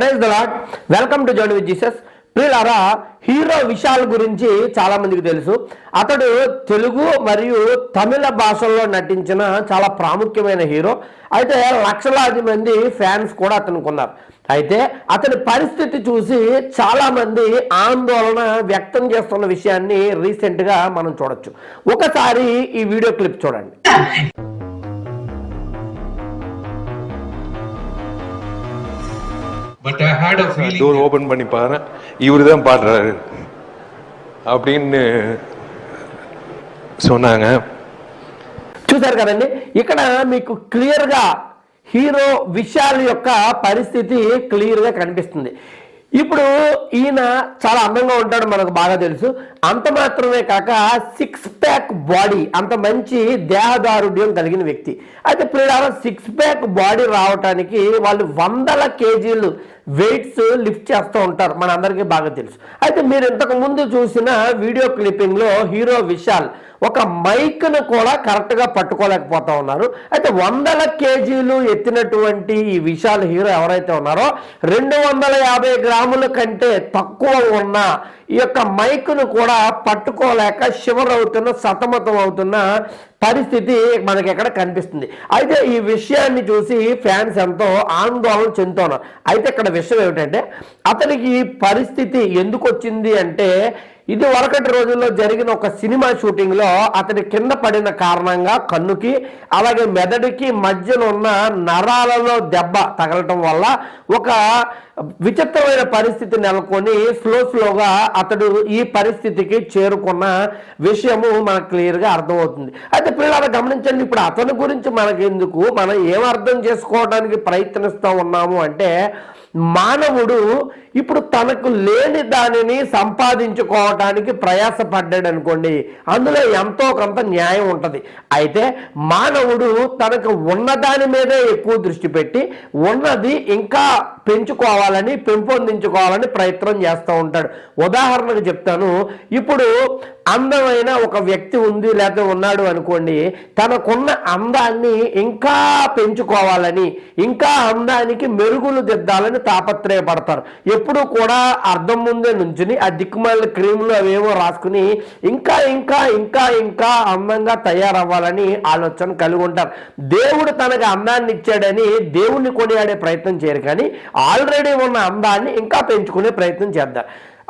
Praise the Lord welcome to journey with Jesus ప్రియులారా hero Vishal గురించి చాలా మందికి తెలుసు. అతడు తెలుగు మరియు తమిళ భాషల్లో నటించిన చాలా ప్రాముఖ్యమైన హీరో. అయితే లక్షలాది మంది ఫ్యాన్స్ కూడా అతనికి ఉన్నారు. అయితే అతని పరిస్థితి చూసి చాలా మంది ఆందోళన వ్యక్తం చేస్తున్న విషయాన్ని రీసెంట్గా మనం చూడొచ్చు. ఒకసారి ఈ వీడియో క్లిప్ చూడండి. but I hate a feeling door open பண்ணி பாரு இவரு தான் பாடுறாரு அப்படின்னு சொன்னாங்க చూశారు కదండి ఇక్కడ మీకు క్లియర్గా హీరో విశాల్ యొక్క పరిస్థితి క్లియర్గా కనిపిస్తుంది ఇప్పుడు ఈయన చాలా అందంగా ఉంటాడు మనకు బాగా తెలుసు. అంత మాత్రమే కాక సిక్స్ ప్యాక్ బాడీ అంత మంచి దేహదారుఢ్యం కలిగిన వ్యక్తి. అయితే ఇప్పుడు సిక్స్ ప్యాక్ బాడీ రావటానికి వాళ్ళు వందల కేజీలు వెయిట్స్ లిఫ్ట్ చేస్తూ ఉంటారు. మన అందరికీ బాగా తెలుసు. అయితే మీరు ఇంతకు ముందు చూసిన వీడియో క్లిప్పింగ్లో హీరో విశాల్ ఒక మైక్ను కూడా కరెక్ట్గా పట్టుకోలేకపోతూ పట్టుకోలేకపోతా ఉన్నారు. అయితే వందల కేజీలు ఎత్తినటువంటి ఈ విశాల్ హీరో ఎవరైతే ఉన్నారో రెండు వందల యాభై గ్రాముల కంటే తక్కువ ఉన్న ఈ యొక్క మైక్ను కూడా పట్టుకోలేక షివర్ అవుతున్న సతమతం అవుతున్న పరిస్థితి మనకి ఎక్కడ కనిపిస్తుంది? అయితే ఈ విషయాన్ని చూసి ఫ్యాన్స్ ఎంతో ఆందోళన చెందుతున్నారు. అయితే ఇక్కడ విషయం ఏమిటంటే అతనికి ఈ పరిస్థితి ఎందుకు వచ్చింది అంటే ఇది వరకటి రోజుల్లో జరిగిన ఒక సినిమా షూటింగ్లో అతని కింద పడిన కారణంగా కన్నుకి అలాగే మెదడుకి మధ్యలో ఉన్న నరాలలో దెబ్బ తగలటం వల్ల ఒక విచిత్రమైన పరిస్థితి నెలకొని స్లో స్లోగా అతడు ఈ పరిస్థితికి చేరుకున్న విషయము మనకు క్లియర్గా అర్థమవుతుంది. అయితే పిల్లలు గమనించండి ఇప్పుడు అతని గురించి మనకెందుకు? మనం ఏం అర్థం చేసుకోవడానికి ప్రయత్నిస్తూ ఉన్నాము అంటే మానవుడు ఇప్పుడు తనకు లేని దానిని సంపాదించుకోవటానికి ప్రయాసపడ్డాడు అనుకోండి అందులో ఎంతో కొంత న్యాయం ఉంటుంది. అయితే మానవుడు తనకు ఉన్న దాని మీదే ఎక్కువ దృష్టి పెట్టి ఉన్నది ఇంకా పెంచుకోవాలని పెంపొందించుకోవాలని ప్రయత్నం చేస్తూ ఉంటాడు. ఉదాహరణకు చెప్తాను. ఇప్పుడు అందమైన ఒక వ్యక్తి ఉంది లేకపోతే ఉన్నాడు అనుకోండి తనకున్న అందాన్ని ఇంకా పెంచుకోవాలని ఇంకా అందానికి మెరుగులు దిద్దాలని తాపత్రయపడతారు. ఎప్పుడు కూడా అర్థం ముందే నుంచుని ఆ దిక్కుమాల క్రీములు అవేవో రాసుకుని ఇంకా ఇంకా ఇంకా ఇంకా అందంగా తయారవ్వాలని ఆలోచన కలిగి ఉంటారు. దేవుడు తనకు అందాన్ని ఇచ్చాడని దేవుణ్ణి కొనియాడే ప్రయత్నం చేయరు కానీ ఆల్రెడీ ఉన్న అందాన్ని ఇంకా పెంచుకునే ప్రయత్నం చేద్దారు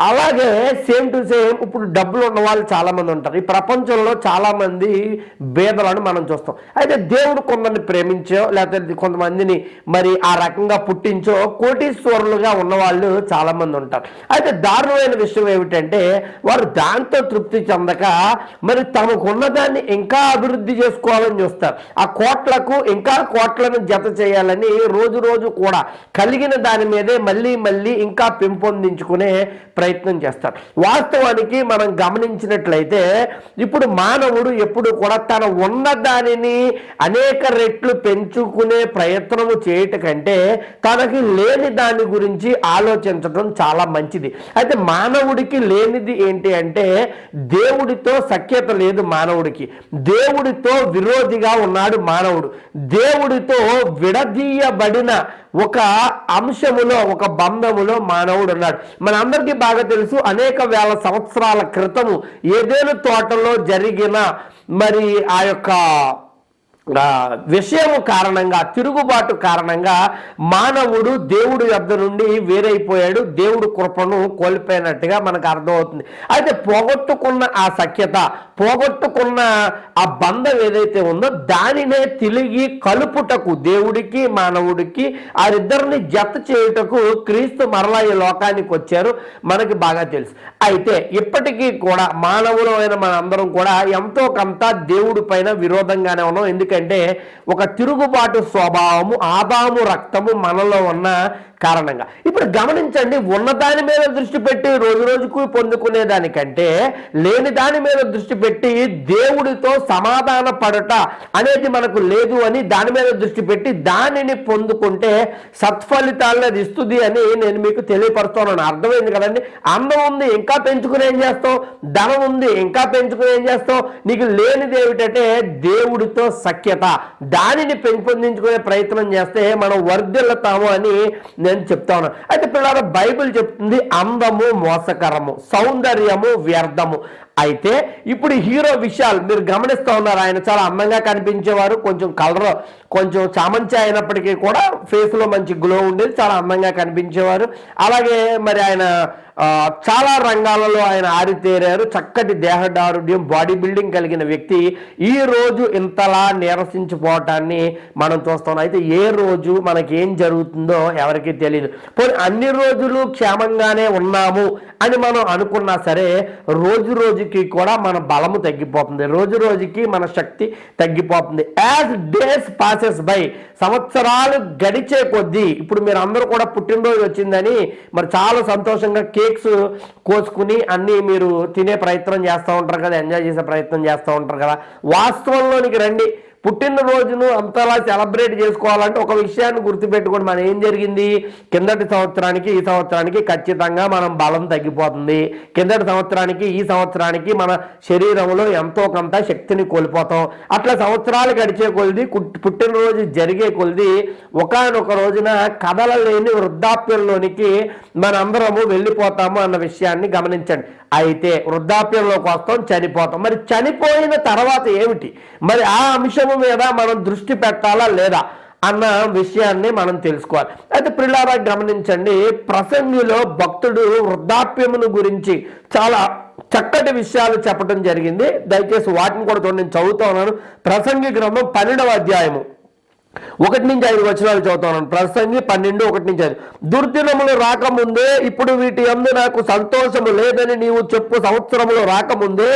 అలాగే సేమ్ టు సేమ్ ఇప్పుడు డబ్బులు ఉన్న వాళ్ళు చాలామంది ఉంటారు. ఈ ప్రపంచంలో చాలామంది భేదలను మనం చూస్తాం. అయితే దేవుడు కొందరిని ప్రేమించో లేకపోతే కొంతమందిని మరి ఆ రకంగా పుట్టించో కోటీశ్వరులుగా ఉన్న వాళ్ళు ఉంటారు. అయితే దారుణమైన విషయం ఏమిటంటే వారు దాంతో తృప్తి చెందక మరి తమకున్న దాన్ని ఇంకా అభివృద్ధి చేసుకోవాలని చూస్తారు. ఆ కోట్లకు ఇంకా కోట్లను జత చేయాలని రోజు రోజు కూడా కలిగిన దాని మీదే మళ్ళీ మళ్ళీ ఇంకా పెంపొందించుకునే ప్రయత్నం ప్రయత్నం చేస్తారు. వాస్తవానికి మనం గమనించినట్లయితే ఇప్పుడు మానవుడు ఎప్పుడు కూడా తన ఉన్న దానిని అనేక రెట్లు పెంచుకునే ప్రయత్నము చేయట కంటే తనకి లేని దాని గురించి ఆలోచించడం చాలా మంచిది. అయితే మానవుడికి లేనిది ఏంటి అంటే దేవుడితో సఖ్యత లేదు మానవుడికి. దేవుడితో విరోధిగా ఉన్నాడు మానవుడు. దేవుడితో విడదీయబడిన ఒక అంశములో ఒక బంధములో మానవుడు ఉన్నాడు మనందరికీ బాగా తెలుసు అనేక వేల సంవత్సరాల క్రితము ఏదేను తోటలో జరిగిన మరి ఆ యొక్క విషయము కారణంగా తిరుగుబాటు కారణంగా మానవుడు దేవుడు యొద్ద నుండి వేరైపోయాడు. దేవుడు కృపను కోల్పోయినట్టుగా మనకు అర్థమవుతుంది. అయితే పోగొట్టుకున్న ఆ సఖ్యత పోగొట్టుకున్న ఆ బంధం ఏదైతే ఉందో దానినే తిరిగి కలుపుటకు దేవుడికి మానవుడికి వారిద్దరిని జత చేయుటకు క్రీస్తు మరలా ఈ లోకానికి వచ్చారు. మనకి బాగా తెలుసు. అయితే ఇప్పటికీ కూడా మానవులమైన అయిన మనందరం కూడా ఎంతో కొంత దేవుడి పైన విరోధంగానే ఉన్నాం. ఎందుకంటే ఒక తిరుగుబాటు స్వభావము ఆదాము రక్తము మనలో ఉన్న కారణంగా. ఇప్పుడు గమనించండి ఉన్న దాని మీద దృష్టి పెట్టి రోజు రోజుకు పొందుకునే దానికంటే లేని దాని మీద దృష్టి పెట్టి దేవుడితో సమాధాన పడట అనేది మనకు లేదు అని దాని మీద దృష్టి పెట్టి దానిని పొందుకుంటే సత్ఫలితాలను అది ఇస్తుంది అని నేను మీకు తెలియపరుస్తున్నాను. అర్థమైంది కదండి? అందం ఉంది ఇంకా పెంచుకుని ఏం చేస్తావు? ధనం ఉంది ఇంకా పెంచుకుని ఏం చేస్తావు? నీకు లేనిది ఏమిటంటే దేవుడితో సఖ్యత. దానిని పెంపొందించుకునే ప్రయత్నం చేస్తే మనం వర్ధిల్లుతాము అని నేను చెప్తా ఉన్నాను అయితే పిల్లల బైబిల్ చెప్తుంది అందము మోసకరము సౌందర్యము వ్యర్థము. అయితే ఇప్పుడు హీరో విశాల్ మీరు గమనిస్తూ ఉన్నారు ఆయన చాలా అందంగా కనిపించేవారు. కొంచెం కలర్ కొంచెం చామంచి అయినప్పటికీ కూడా ఫేస్లో మంచి గ్లో ఉండేది చాలా అందంగా కనిపించేవారు. అలాగే మరి ఆయన చాలా రంగాలలో ఆయన ఆరితేరారు. చక్కటి దేహదారుఢ్యం బాడీ బిల్డింగ్ కలిగిన వ్యక్తి. ఈ రోజు ఇంతలా నీరసించిపోవటాన్ని మనం చూస్తాం. అయితే ఏ రోజు మనకి ఏం జరుగుతుందో ఎవరికీ తెలియదు పోనీ అన్ని రోజులు క్షేమంగానే ఉన్నాము అని మనం అనుకున్నా సరే రోజు రోజు రోజుకి కూడా మన బలము తగ్గిపోతుంది. రోజు రోజుకి మన శక్తి తగ్గిపోతుంది. యాజ్ డేస్ పాసెస్ బై సంవత్సరాలు గడిచే కొద్దీ ఇప్పుడు మీరు అందరూ కూడా పుట్టినరోజు వచ్చిందని మరి చాలా సంతోషంగా కేక్స్ కోసుకుని అన్నీ మీరు తినే ప్రయత్నం చేస్తూ ఉంటారు కదా ఎంజాయ్ చేసే ప్రయత్నం చేస్తూ ఉంటారు కదా వాస్తవంలోనికి రండి. పుట్టినరోజును అంతలా సెలబ్రేట్ చేసుకోవాలంటే ఒక విషయాన్ని గుర్తుపెట్టుకోండి. మనం ఏం జరిగింది? కిందటి సంవత్సరానికి ఈ సంవత్సరానికి ఖచ్చితంగా మనం బలం తగ్గిపోతుంది. కిందటి సంవత్సరానికి ఈ సంవత్సరానికి మన శరీరంలో ఎంతో కొంత శక్తిని కోల్పోతాం. అట్లా సంవత్సరాలు గడిచే కొలిది పుట్టినరోజు జరిగే కొలిది ఒకనొక రోజున కథలలేని వృద్ధాప్యంలోనికి మనందరము వెళ్ళిపోతాము అన్న విషయాన్ని గమనించండి. అయితే వృద్ధాప్యంలోకి వస్తాం చనిపోతాం. మరి చనిపోయిన తర్వాత ఏమిటి? మరి ఆ అంశము మీద మనం దృష్టి పెట్టాలా లేదా అన్న విషయాన్ని మనం తెలుసుకోవాలి. అయితే పిల్లారా గమనించండి ప్రసంగిలో భక్తుడు వృద్ధాప్యమును గురించి చాలా చక్కటి విషయాలు చెప్పడం జరిగింది. దయచేసి వాటిని కూడా నేను చదువుతా ఉన్నాను. ప్రసంగి గ్రంథం పన్నెండవ అధ్యాయము. ఒకటి నుంచి ఐదు వచనాలు చదువుతాను. ప్రసంగి పన్నెండు ఒకటి నుంచి ఐదు. దుర్దినములు రాకముందే ఇప్పుడు వీటి అందు నాకు సంతోషము లేదని నీవు చెప్పు సంవత్సరములు రాకముందే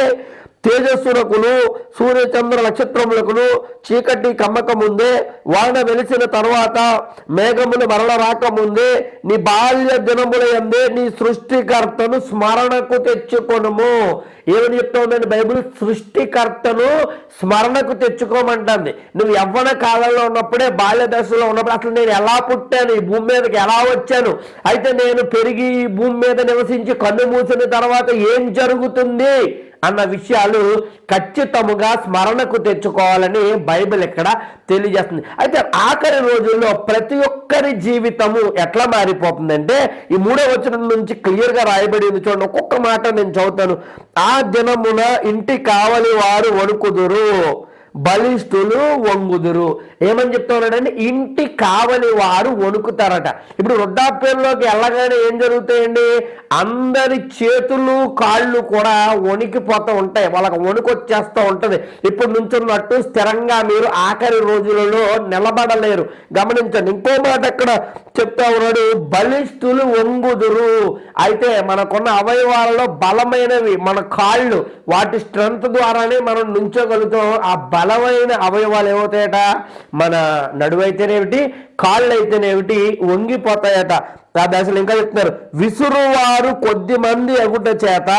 తేజస్సులకును సూర్యచంద్ర నక్షత్రములకును చీకటి కమ్మక ముందే వాన వెలిసిన తర్వాత మేఘములు మరల రాకముందే నీ బాల్య దినముల ఎందే నీ సృష్టికర్తను స్మరణకు తెచ్చుకొనుము. ఏమని చెప్తా ఉందండి బైబిల్ సృష్టికర్తను స్మరణకు తెచ్చుకోమంటుంది. నువ్వు యవ్వన కాలంలో ఉన్నప్పుడే బాల్య దశలో ఉన్నప్పుడు అసలు నేను ఎలా పుట్టాను? ఈ భూమి మీదకి ఎలా వచ్చాను? అయితే నేను పెరిగి ఈ భూమి మీద నివసించి కన్ను మూసిన తర్వాత ఏం జరుగుతుంది? అన్న విషయాలు ఖచ్చితముగా స్మరణకు తెచ్చుకోవాలని బైబిల్ ఇక్కడ తెలియజేస్తుంది. అయితే ఆఖరి రోజుల్లో ప్రతి ఒక్కరి జీవితము ఎట్లా మారిపోతుందంటే ఈ మూడో వచనం నుంచి క్లియర్గా రాయబడి ఉంది చూడండి ఒక్కొక్క మాట నేను చదువుతాను. ఆ దినమున ఇంటి కావలి వారు వణుకుదురు. బలిష్ఠులు వంగుదురు. ఏమని చెప్తా ఉన్నాడంటే ఇంటి కావలి వారు వణుకుతారట. ఇప్పుడు వృద్ధాప్యంలోకి వెళ్ళగానే ఏం జరుగుతాయండి? అందరి చేతులు కాళ్ళు కూడా వణికిపోతూ ఉంటాయి. వాళ్ళకి వణుకు వచ్చేస్తూ ఉంటుంది. ఇప్పుడు నుంచున్నట్టు స్థిరంగా మీరు ఆఖరి రోజులలో నిలబడలేరు. గమనించండి ఇంకో మాట అక్కడ చెప్తా ఉన్నాడు? బలిష్ఠులు వంగుదురు. అయితే మనకున్న అవయవాలలో బలమైనవి మన కాళ్ళు వాటి స్ట్రెంత్ ద్వారానే మనం నుంచోగలుగుతాం. ఆ బలమైన అవయవాలు ఏమవుతాయట? మన నడువైతేనేమిటి కాళ్ళు అయితేనేమిటి వంగిపోతాయట. ఆ దశలు ఇంకా చెప్తున్నారు. విసురువారు కొద్ది మంది ఎగుట చేత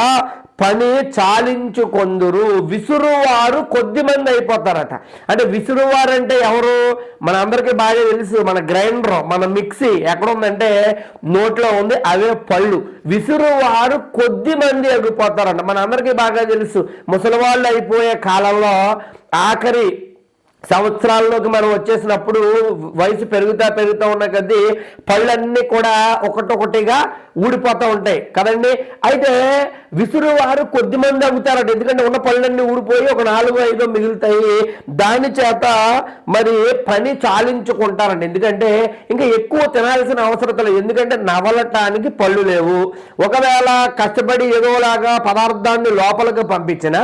పని చాలించుకొందురు. విసురువారు కొద్ది మంది అయిపోతారట. అంటే విసురువారు అంటే ఎవరు? మన అందరికీ బాగా తెలుసు మన గ్రైండర్ మన మిక్సీ ఎక్కడ ఉందంటే నోట్లో ఉంది అవే పళ్ళు. విసురువారు కొద్ది మంది ఎగిపోతారంట మన అందరికీ బాగా తెలుసు ముసలివాళ్ళు అయిపోయే కాలంలో ఆఖరి సంవత్సరాల్లోకి మనం వచ్చేసినప్పుడు వయసు పెరుగుతా పెరుగుతూ ఉన్న కొద్దీ పళ్ళన్నీ కూడా ఒకటొకటిగా ఊడిపోతూ ఉంటాయి. కదండి? అయితే విసురువారు కొద్ది మంది అవుతారట ఎందుకంటే ఉన్న పళ్ళన్నీ ఊడిపోయి ఒక నాలుగు ఐదు మిగులుతాయి. దాని చేత మరి పని చాలించుకుంటారండి. ఎందుకంటే ఇంకా ఎక్కువ తినాల్సిన అవసరం లేదు. ఎందుకంటే నవలటానికి పళ్ళు లేవు. ఒకవేళ కష్టపడి ఏదోలాగా పదార్థాన్ని లోపలికి పంపించినా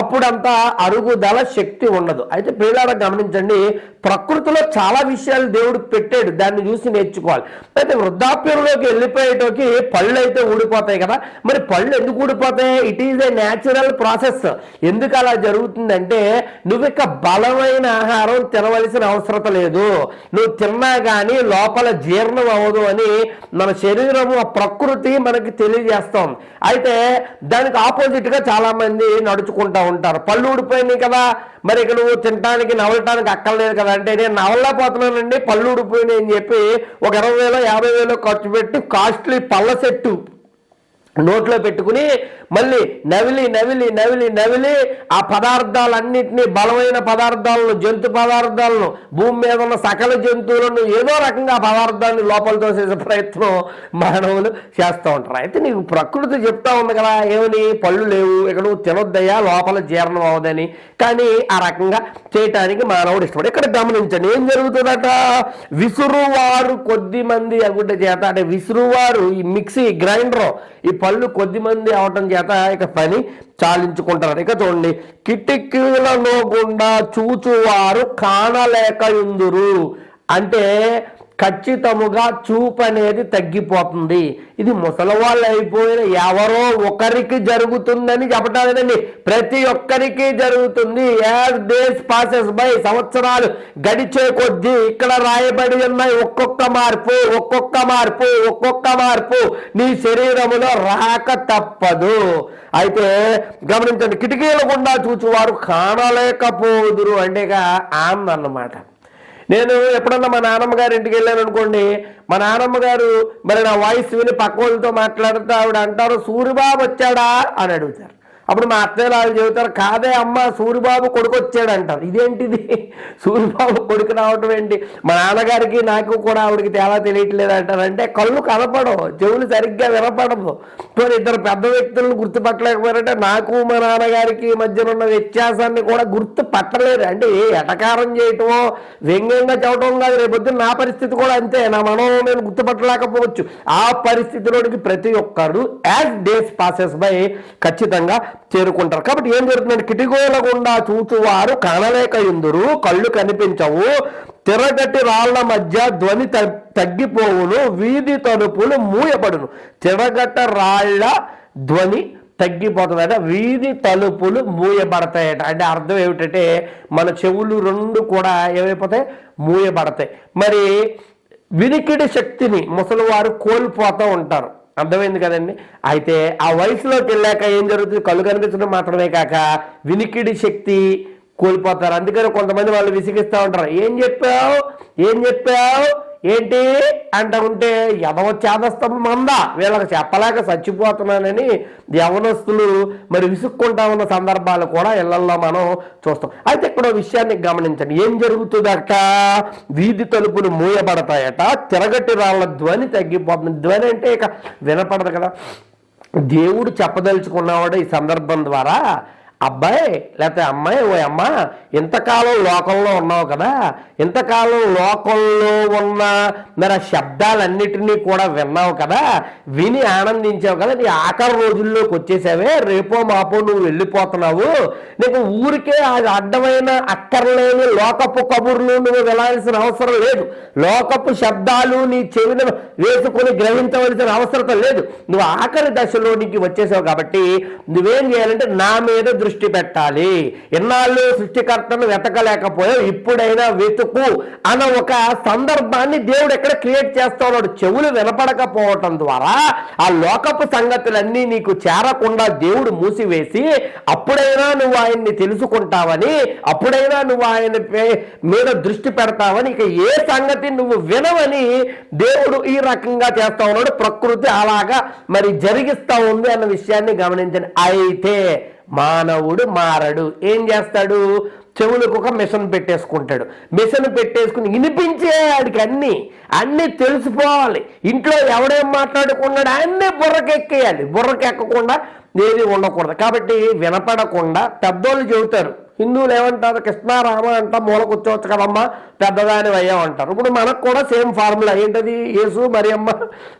అప్పుడంతా అరుగుదల శక్తి ఉండదు. అయితే పిల్లల గమనించండి ప్రకృతిలో చాలా విషయాలు దేవుడు పెట్టాడు దాన్ని చూసి నేర్చుకోవాలి. అయితే వృద్ధాప్యంలోకి వెళ్ళిపోయేటోకి పళ్ళు అయితే ఊడిపోతాయి కదా. మరి పళ్ళు ఎందుకు ఊడిపోతాయి? It is a natural process ఎందుకు అలా జరుగుతుందంటే నువ్వు ఇక బలమైన ఆహారం తినవలసిన అవసరం లేదు. నువ్వు తిన్నా కానీ లోపల జీర్ణం అవ్వదు అని మన శరీరము ఆ ప్రకృతి మనకి తెలియజేస్తాం అయితే దానికి ఆపోజిట్గా చాలా మంది నడుచుకుంటా ఉంటారు. పళ్ళు ఊడిపోయినాయి కదా. మరి ఇక నువ్వు తినడానికి నవలటానికి అక్కర్లేదు కదా. అంటే నేను నవలపోతున్నానండి పళ్ళు ఊడిపోయినాయి అని చెప్పి ఒక ఇరవై వేలు యాభై వేలు ఖర్చు పెట్టి కాస్ట్లీ పళ్ళ సెట్టు. నోట్లో పెట్టుకుని మళ్ళీ నవిలి నవిలి నవిలి నవిలి ఆ పదార్థాలన్నింటినీ బలమైన పదార్థాలను జంతు పదార్థాలను భూమి మీద ఉన్న సకల జంతువులను ఏదో రకంగా ఆ పదార్థాన్ని లోపల తోసేసే ప్రయత్నం మానవులు చేస్తూ ఉంటారు. అయితే నీకు ప్రకృతి చెప్తా ఉంది కదా ఏమని? పళ్ళు లేవు ఇక్కడ నువ్వు తినొద్దయ్యా లోపల జీర్ణం అవ్వదని. కానీ ఆ రకంగా చేయటానికి మానవుడు ఇష్టపడు ఇక్కడ గమనించండి. ఏం జరుగుతుందట? విసురువారు కొద్ది మంది అనుకుంటే చేత అంటే విసురువారు ఈ మిక్సీ గ్రైండర్ ఈ పళ్ళు కొద్ది మంది అవటం చేత ఇక పని చాలించుకుంటారు. ఇక చూడండి కిటికీలలో గుండా చూచువారు కానలేకయుందురు అంటే ఖచ్చితముగా చూపు అనేది తగ్గిపోతుంది. ఇది ముసలవాళ్ళు అయిపోయిన ఎవరో ఒకరికి జరుగుతుందని చెప్పటాలేదండి ప్రతి ఒక్కరికి జరుగుతుంది. యాజ్ డేస్ పాసెస్ బై సంవత్సరాలు గడిచే కొద్దీ ఇక్కడ రాయబడి ఉన్నాయి ఒక్కొక్క మార్పు ఒక్కొక్క మార్పు ఒక్కొక్క మార్పు నీ శరీరములో రాక తప్పదు. అయితే గమనించండి కిటికీల గుండా చూచువారు కానలేకపోదురు అంటేగా ఆందన్నమాట అన్నమాట నేను ఎప్పుడన్నా మా నాన్నమ్మ గారి ఇంటికి వెళ్ళాను అనుకోండి మా నాన్నమ్మ గారు మరి నా వాయిస్ విని పక్క వాళ్ళతో మాట్లాడుతూ ఆవిడ అంటారు సూరిబాబు వచ్చాడా? అని అడుగుతారు. అప్పుడు మా అత్తయ్య వాళ్ళు చెబుతారు కాదే అమ్మ సూరిబాబు కొడుకు వచ్చాడు అంటారు ఇదేంటిది? సూరిబాబు కొడుకు రావటం ఏంటి? మా నాన్నగారికి నాకు కూడా ఆవిడకి తేడా తెలియట్లేదు అంటారు అంటే కళ్ళు కనపడవు చెవులు సరిగ్గా వినపడవు. పోనీ ఇద్దరు పెద్ద వ్యక్తులను గుర్తుపట్టలేకపోయారంటే నాకు మా నాన్నగారికి మధ్యన ఉన్న వ్యత్యాసాన్ని కూడా గుర్తు పట్టలేరు అంటే ఏ ఎటకారం చేయటమో వ్యంగ్యంగా చెప్పడం కాదు. రేపొద్దున నా పరిస్థితి కూడా అంతే. నా మనం నేను గుర్తుపట్టలేకపోవచ్చు. ఆ పరిస్థితిలోనికి ప్రతి ఒక్కరు యాజ్ డేస్ పాసెస్ బై ఖచ్చితంగా చేరుకుంటారు. కాబట్టి ఏం జరుగుతుందంటే కిటిగోల గుండా చూచువారు కనలేక ఎందురు కళ్ళు కనిపించవు తిరగటి రాళ్ళ మధ్య ధ్వని తగ్గిపోవును వీధి తలుపులు మూయబడును. తిరగట రాళ్ళ ధ్వని తగ్గిపోతుందట వీధి తలుపులు మూయబడతాయట. అంటే అర్థం ఏమిటంటే మన చెవులు రెండు కూడా ఏమైపోతాయి? మూయబడతాయి. మరి వినికిడి శక్తిని ముసలివారు కోల్పోతూ ఉంటారు. అర్థమైంది కదండి? అయితే ఆ వయసులోకి వెళ్ళాక ఏం జరుగుతుంది? కళ్ళు కనిపించడం మాత్రమే కాక వినికిడి శక్తి కోల్పోతారు. అందుకని కొంతమంది వాళ్ళు విసిగిస్తూ ఉంటారు. ఏం చెప్పావు? ఏం చెప్పావు? ఏంటి అంట ఉంటే యవన చేదస్తం మంద. వీళ్ళకి చెప్పలేక చచ్చిపోతున్నానని యవనస్తులు మరి విసుక్కుంటా ఉన్న సందర్భాలు కూడా ఇళ్ళలో మనం చూస్తాం. అయితే ఇక్కడ విషయాన్ని గమనించండి. ఏం జరుగుతుందట వీధి తలుపులు మూయబడతాయట తిరగటి రాళ్ళ ధ్వని తగ్గిపోతుంది. ధ్వని అంటే ఇక వినపడదు కదా. దేవుడు చెప్పదలుచుకున్నవాడు ఈ సందర్భం ద్వారా అబ్బాయి లేకపోతే అమ్మాయి ఓ అమ్మ ఇంతకాలం లోకంలో ఉన్నావు కదా ఇంతకాలం లోకంలో ఉన్న మరి ఆ శబ్దాలన్నిటినీ కూడా విన్నావు కదా విని ఆనందించావు కదా నీ ఆఖరి రోజుల్లోకి వచ్చేసావే రేపో మాపో నువ్వు వెళ్ళిపోతున్నావు. నీకు ఊరికే అది అడ్డమైన అక్కర్లేని లోకపు కబుర్లు నువ్వు వెళ్ళాల్సిన అవసరం లేదు. లోకపు శబ్దాలు నీ చెవిన వేసుకొని గ్రహించవలసిన అవసరం లేదు. నువ్వు ఆఖరి దశలోనికి వచ్చేసావు కాబట్టి నువ్వేం చేయాలంటే నా మీద దృష్టి దృష్టి పెట్టాలి. ఎన్నాళ్ళు సృష్టికర్తను వెతకలేకపోయావు. ఇప్పుడైనా వెతుకు అన్న ఒక సందర్భాన్ని దేవుడు ఎక్కడ క్రియేట్ చేస్తా ఉన్నాడు చెవులు వినపడకపోవటం ద్వారా ఆ లోకపు సంగతులన్నీ నీకు చేరకుండా దేవుడు మూసివేసి అప్పుడైనా నువ్వు ఆయన్ని తెలుసుకుంటావని అప్పుడైనా నువ్వు ఆయన పే- మీద దృష్టి పెడతావని ఇక ఏ సంగతి నువ్వు వినవని దేవుడు ఈ రకంగా చేస్తా ఉన్నాడు ప్రకృతి అలాగా మరి జరిగిస్తా ఉంది అన్న విషయాన్ని గమనించండి. అయితే మానవుడు మారడు. ఏం చేస్తాడు? చెవులకు ఒక మిషన్ పెట్టేసుకుంటాడు. మిషన్ పెట్టేసుకుని వినిపించే ఆడికి అన్ని అన్ని తెలిసిపోవాలి ఇంట్లో ఎవడేం మాట్లాడుకున్నాడు అన్నీ బుర్రకెక్కేయాలి. బుర్రకెక్కకుండా ఏది ఉండకూడదు. కాబట్టి వినపడకుండా పెద్దోళ్ళు చెబుతారు హిందువులు ఏమంటారు? కృష్ణ రామ అంట మూల కూర్చోవచ్చు కదమ్మా పెద్దదాని అయ్యా అంటారు ఇప్పుడు మనకు కూడా సేమ్ ఫార్ములా. ఏంటది? యేసు మరియమ్మ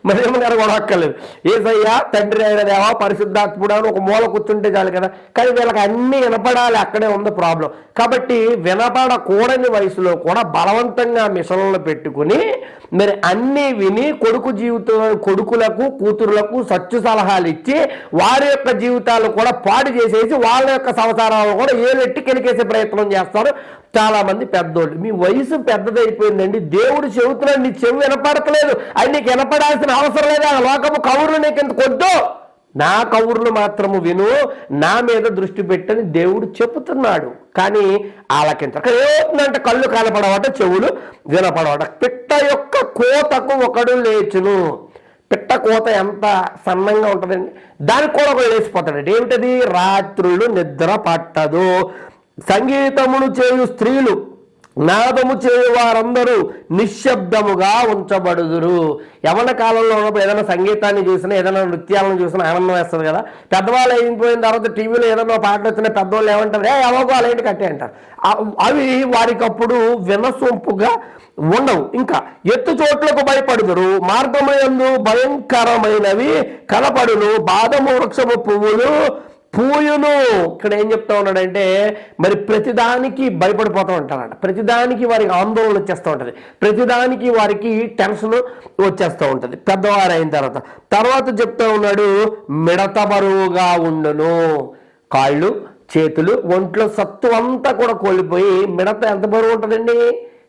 మరియమ్మ గారు కూడా అక్కర్లేదు. ఏసయ్యా తండ్రి అయిన దేవా పరిశుద్ధాత్ముడు అని ఒక మూల కూర్చుంటే చాలు కదా. కానీ వీళ్ళకి అన్ని వినపడాలి. అక్కడే ఉంది ప్రాబ్లం. కాబట్టి వినపడకూడని వయసులో కూడా బలవంతంగా మిషన్లు పెట్టుకుని మరి అన్నీ విని కొడుకు జీవితం కొడుకులకు కూతురులకు సచ్చు సలహాలు ఇచ్చి వారి యొక్క జీవితాలు కూడా పాడు చేసేసి వాళ్ళ యొక్క సంసారాలను కూడా ఏలెట్టి కెలికేసే ప్రయత్నం చేస్తారు. చాలా మంది పెద్దోళ్ళు. మీ వయసు పెద్దదైపోయిందండి. దేవుడు చెబుతున్నాడు నీ చెవి వినపడతలేదు. అది నీకు వినపడాల్సిన అవసరం లేదా? ఆ లోకము కౌరులు నీకు ఇంత కొద్దు నా కౌరులు మాత్రము విను. నా మీద దృష్టి పెట్టని దేవుడు చెబుతున్నాడు. కానీ ఆలకించ అక్కడ ఏమవుతుందంటే కళ్ళు కనపడవట చెవులు వినపడవట. పిట్ట యొక్క కోతకు ఒకడు లేచును. పిట్ట కోత ఎంత సన్నంగా ఉంటుందండి. దానికి కూడా ఒకడు లేచిపోతాడు ఏమిటది? రాత్రులు నిద్ర పట్టదు. సంగీతమును చేయు స్త్రీలు నాదము చేయు వారందరూ నిశ్శబ్దముగా ఉంచబడుదురు. యవన కాలంలో ఉన్నప్పుడు ఏదైనా సంగీతాన్ని చూసినా ఏదైనా నృత్యాలను చూసినా ఆనందం వేస్తుంది కదా. పెద్దవాళ్ళు అయిపోయిన తర్వాత టీవీలో ఏదైనా పాటలు వచ్చినా పెద్దవాళ్ళు ఏమంటారు ఏ ఎవరికో అలాంటి కట్టే అంటారు. అవి వారికప్పుడు వినసొంపుగా ఉండవు. ఇంకా ఎత్తు చోట్లకు భయపడుదురు. మార్గమయందు భయంకరమైనవి కనపడును. బాదము వృక్షము పువ్వులు పోయును. ఇక్కడ ఏం చెప్తా ఉన్నాడంటే మరి ప్రతిదానికి భయపడిపోతూ ఉంటారంట ప్రతిదానికి వారికి ఆందోళన వచ్చేస్తూ ఉంటుంది. ప్రతిదానికి వారికి టెన్షన్ వచ్చేస్తూ ఉంటుంది. పెద్దవారు అయిన తర్వాత. తర్వాత చెప్తా ఉన్నాడు మిడత బరువుగా ఉండును. కాళ్ళు చేతులు ఒంట్లో సత్తు అంతా కూడా కోల్పోయి మిడత ఎంత బరువు ఉంటుందండి?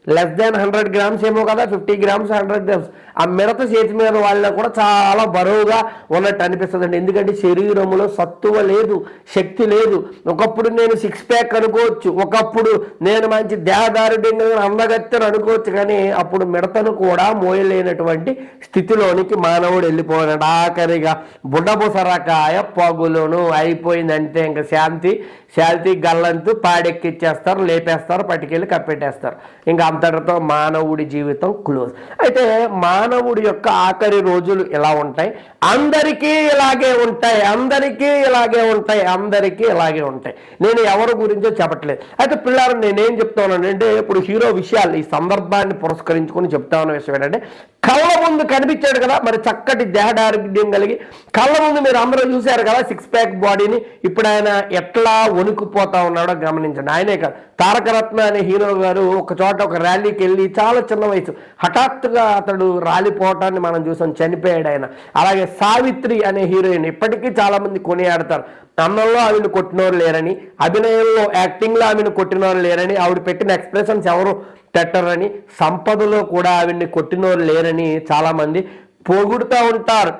లెస్ దాన్ హండ్రెడ్ గ్రామ్స్ ఏమో కదా ఫిఫ్టీ గ్రామ్స్ హండ్రెడ్ గ్రామ్స్ ఆ మిడత చేతి మీద వాళ్ళ కూడా చాలా బరువుగా ఉన్నట్టు అనిపిస్తుంది అండి ఎందుకంటే శరీరంలో సత్తువ లేదు శక్తి లేదు. ఒకప్పుడు నేను సిక్స్ ప్యాక్ అనుకోవచ్చు. ఒకప్పుడు నేను మంచి దేహదారుడిని అందగత్తెను అనుకోవచ్చు. కానీ అప్పుడు మిడతను కూడా మోయలేనటువంటి స్థితిలోనికి మానవుడు వెళ్ళిపోయినాడు ఆఖరిగా బుడ్డబుసరకాయ పగులును అయిపోయిందంటే ఇంకా శాంతి శాంతి గల్లంతు పాడెక్కిచ్చేస్తారు లేపేస్తారు పట్టుకెళ్ళి కప్పెట్టేస్తారు. ఇంకా అంతటితో మానవుడి జీవితం క్లోజ్. అయితే మానవుడి యొక్క ఆఖరి రోజులు ఇలా ఉంటాయి? అందరికీ ఇలాగే ఉంటాయి అందరికీ ఇలాగే ఉంటాయి అందరికీ ఇలాగే ఉంటాయి. నేను ఎవరి గురించో చెప్పట్లేదు. అయితే పిల్లలు నేనేం చెప్తాను అంటే ఇప్పుడు హీరో విషయాలు ఈ సందర్భాన్ని పురస్కరించుకొని చెప్తా ఉన్న విషయం ఏంటంటే కళ్ళ ముందు కనిపించాడు కదా మరి చక్కటి దేహదారుఢ్యం కలిగి కళ్ళ ముందు మీరు అందరూ చూశారు కదా సిక్స్ ప్యాక్ బాడీని ఇప్పుడు ఆయన ఎట్లా వణుకుపోతా ఉన్నాడో గమనించండి. ఆయనే కాదు తారకరత్న అనే హీరో గారు ఒక చోట ఒక ర్యాలీకి వెళ్ళి చాలా చిన్న వయసు. హఠాత్తుగా అతడు రాలిపోవటాన్ని మనం చూసాం చనిపోయాడు ఆయన. అలాగే సావిత్రి అనే హీరోయిన్ ఇప్పటికీ చాలా మంది కొనియాడతారు. అన్నంలో ఆవిడ కొట్టినోరు లేరని అభినయంలో యాక్టింగ్లో ఆమెను కొట్టినోరు లేరని ఆవిడ పెట్టిన ఎక్స్ప్రెషన్స్ ఎవరు పెట్టరని సంపదలో కూడా ఆవిడ్ని కొట్టినోరు లేరని చాలామంది పొగుడుతూ ఉంటారు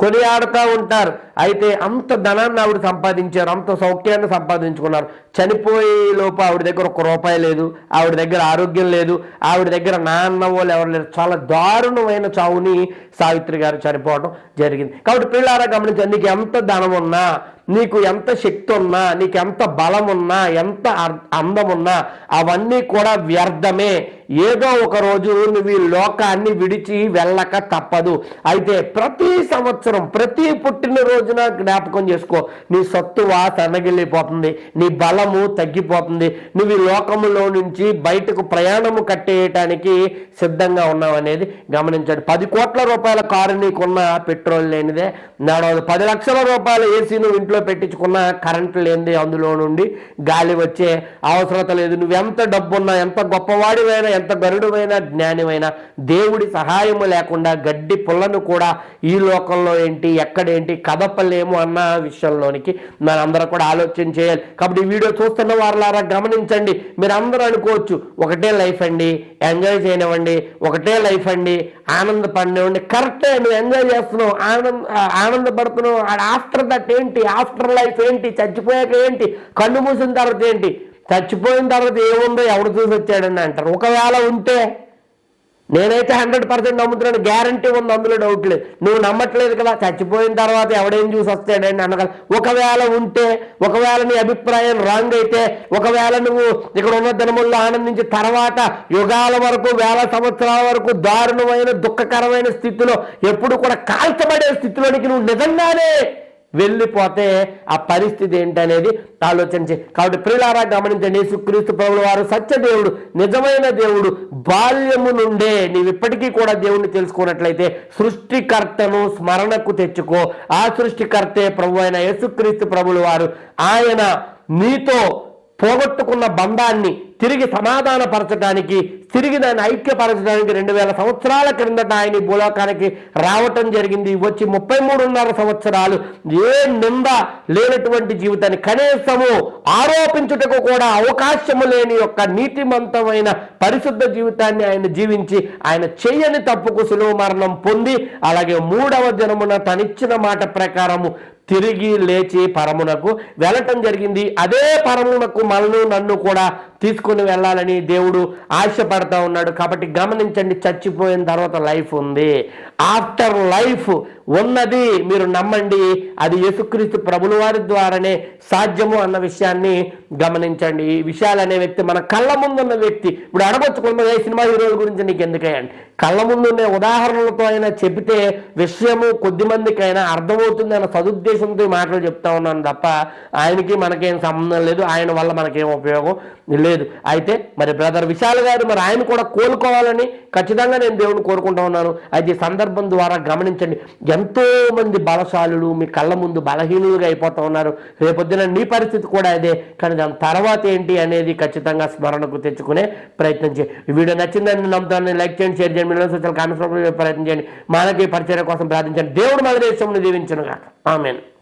కొనియాడుతూ ఉంటారు. అయితే అంత ధనాన్ని ఆవిడ సంపాదించారు అంత సౌఖ్యాన్ని సంపాదించుకున్నారు. చనిపోయే లోపు ఆవిడ దగ్గర ఒక రూపాయి లేదు ఆవిడ దగ్గర ఆరోగ్యం లేదు ఆవిడ దగ్గర నాన్న వాళ్ళు ఎవరు లేరు. చాలా దారుణమైన చావుని సావిత్రి గారు చనిపోవడం జరిగింది. కాబట్టి పిల్లారా గమనించండి నీకు ఎంత ధనం ఉన్నా నీకు ఎంత శక్తి ఉన్నా నీకు ఎంత బలం ఉన్నా ఎంత అందం ఉన్నా అవన్నీ కూడా వ్యర్థమే. ఏదో ఒక రోజు నువ్వు ఈ లోకాన్ని విడిచి వెళ్ళక తప్పదు. అయితే ప్రతి సంవత్సరం ప్రతి పుట్టినరోజున జ్ఞాపకం చేసుకో. నీ సత్తువ సన్నగిల్లిపోతుంది నీ బలము తగ్గిపోతుంది. నువ్వు ఈ లోకములో నుంచి బయటకు ప్రయాణము కట్టేయటానికి సిద్ధంగా ఉన్నావు అనేది గమనించండి. పది కోట్ల రూపాయల కారు నీకున్న పెట్రోల్ లేనిదే నడవదు పది లక్షల రూపాయల ఏసీ నువ్వు ఇంట్లో పెట్టించుకున్న కరెంట్ లేనిది అందులో నుండి గాలి వచ్చే అవసరత లేదు. నువ్వు ఎంత డబ్బున్నా ఎంత గొప్పవాడివైనా ఎంత గరుడువైనా జ్ఞానివైనా దేవుడి సహాయము లేకుండా గడ్డి పుల్లను కూడా ఈ లోకంలో ఏంటి ఎక్కడేంటి కదపలేము అన్న విషయంలోనికి మనందరూ కూడా ఆలోచన చేయాలి. కాబట్టి ఈ వీడియో చూస్తున్న వారులారా గమనించండి. మీరు అందరూ అనుకోవచ్చు ఒకటే లైఫ్ అండి ఎంజాయ్ చేయనివ్వండి ఒకటే లైఫ్ అండి ఆనందపడినివ్వండి. కరెక్టే నువ్వు ఎంజాయ్ చేస్తున్నావు ఆనంద ఆనందపడుతున్నావు ఆస్టర్ దట్ ఏంటి ఆఫ్టర్ లైఫ్ ఏంటి? చచ్చిపోయాక ఏంటి? కన్ను మూసిన తర్వాత ఏంటి? చచ్చిపోయిన తర్వాత ఏముందో ఎవడు చూసి వచ్చాడని అంటారు. ఒకవేళ ఉంటే నేనైతే హండ్రెడ్ పర్సెంట్ నమ్ముతున్నాను. గ్యారంటీ ఉంది అందులో డౌట్ లేదు. నువ్వు నమ్మట్లేదు కదా? చచ్చిపోయిన తర్వాత ఎవడేం చూసి వస్తాడని అనగల. ఒకవేళ ఉంటే ఒకవేళ నీ అభిప్రాయం రాంగ్ అయితే ఒకవేళ నువ్వు ఇక్కడ ఉన్న దినముల్లో ఆనందించి తర్వాత యుగాల వరకు వేల సంవత్సరాల వరకు దారుణమైన దుఃఖకరమైన స్థితిలో ఎప్పుడు కూడా కాల్చబడే స్థితిలోనికి నువ్వు నిజంగానే వెళ్ళిపోతే ఆ పరిస్థితి ఏంటనేది ఆలోచించి కాబట్టి ప్రియులారా గమనించండి. సుక్రీస్తు ప్రభుల వారు సత్యదేవుడు నిజమైన దేవుడు బాల్యము నుండే నీవు ఇప్పటికీ కూడా దేవుణ్ణి తెలుసుకున్నట్లయితే సృష్టికర్తను స్మరణకు తెచ్చుకో. ఆ సృష్టికర్తే ప్రభు అయిన యేసుక్రీస్తు ప్రభుల వారు ఆయన నీతో పోగొట్టుకున్న బంధాన్ని తిరిగి సమాధానపరచడానికి తిరిగి దాన్ని ఐక్యపరచడానికి రెండు వేల సంవత్సరాల క్రిందట ఆయన ఈ భూలోకానికి రావటం జరిగింది. వచ్చి ముప్పై మూడున్నర సంవత్సరాలు ఏ నింద లేనటువంటి జీవితాన్ని కనీసము ఆరోపించుటకు కూడా అవకాశము లేని యొక్క నీతిమంతమైన పరిశుద్ధ జీవితాన్ని ఆయన జీవించి ఆయన చెయ్యని తప్పుకు సులువు మరణం పొంది అలాగే మూడవ దినమున తనిచ్చిన మాట ప్రకారము తిరిగి లేచి పరమునకు వెళ్ళటం జరిగింది. అదే పరమునకు మనను నన్ను కూడా తీసుకుని వెళ్ళాలని దేవుడు ఆశపడతా ఉన్నాడు. కాబట్టి గమనించండి చచ్చిపోయిన తర్వాత లైఫ్ ఉంది. ఆఫ్టర్ లైఫ్ ఉన్నది మీరు నమ్మండి. అది యేసుక్రీస్తు ప్రభుల వారి ద్వారానే సాధ్యము అన్న విషయాన్ని గమనించండి. ఈ విషయాలు అనే వ్యక్తి మన కళ్ళ ముందున్న వ్యక్తి. ఇప్పుడు అడగొచ్చు కొంతమంది "ఏ సినిమా హీరోల గురించి నీకు ఎందుకయ్యండి? కళ్ళ ముందు ఉదాహరణలతో అయినా చెబితే విషయము కొద్ది మందికైనా అర్థమవుతుంది అన్న సదుద్దేశంతో ఈ మాటలు చెప్తా ఉన్నాను తప్ప ఆయనకి మనకేం సంబంధం లేదు. ఆయన వల్ల మనకేం ఉపయోగం? లేదు. అయితే మరి బ్రదర్ విశాల్ గారు మరి ఆయన కూడా కోలుకోవాలని ఖచ్చితంగా నేను దేవుని కోరుకుంటా ఉన్నాను. అయితే ఈ సందర్భం ద్వారా గమనించండి. ఎంతో మంది బలశాలులు మీ కళ్ళ ముందు బలహీనులుగా అయిపోతా ఉన్నారు. రేపొద్దున నీ పరిస్థితి కూడా అదే. కానీ దాని తర్వాత ఏంటి అనేది ఖచ్చితంగా స్మరణకు తెచ్చుకునే ప్రయత్నం చేయండి ఈ వీడియో నచ్చిందని నమ్ముతాను లైక్ చేయండి షేర్ చేయండి మిగిలిన సోషల్ కామెంట్స్ ప్రయత్నం చేయండి. మనకి పరిచయం కోసం ప్రార్థించండి. దేవుడు మన దేశంలో దీవించను కాక ఆమెను.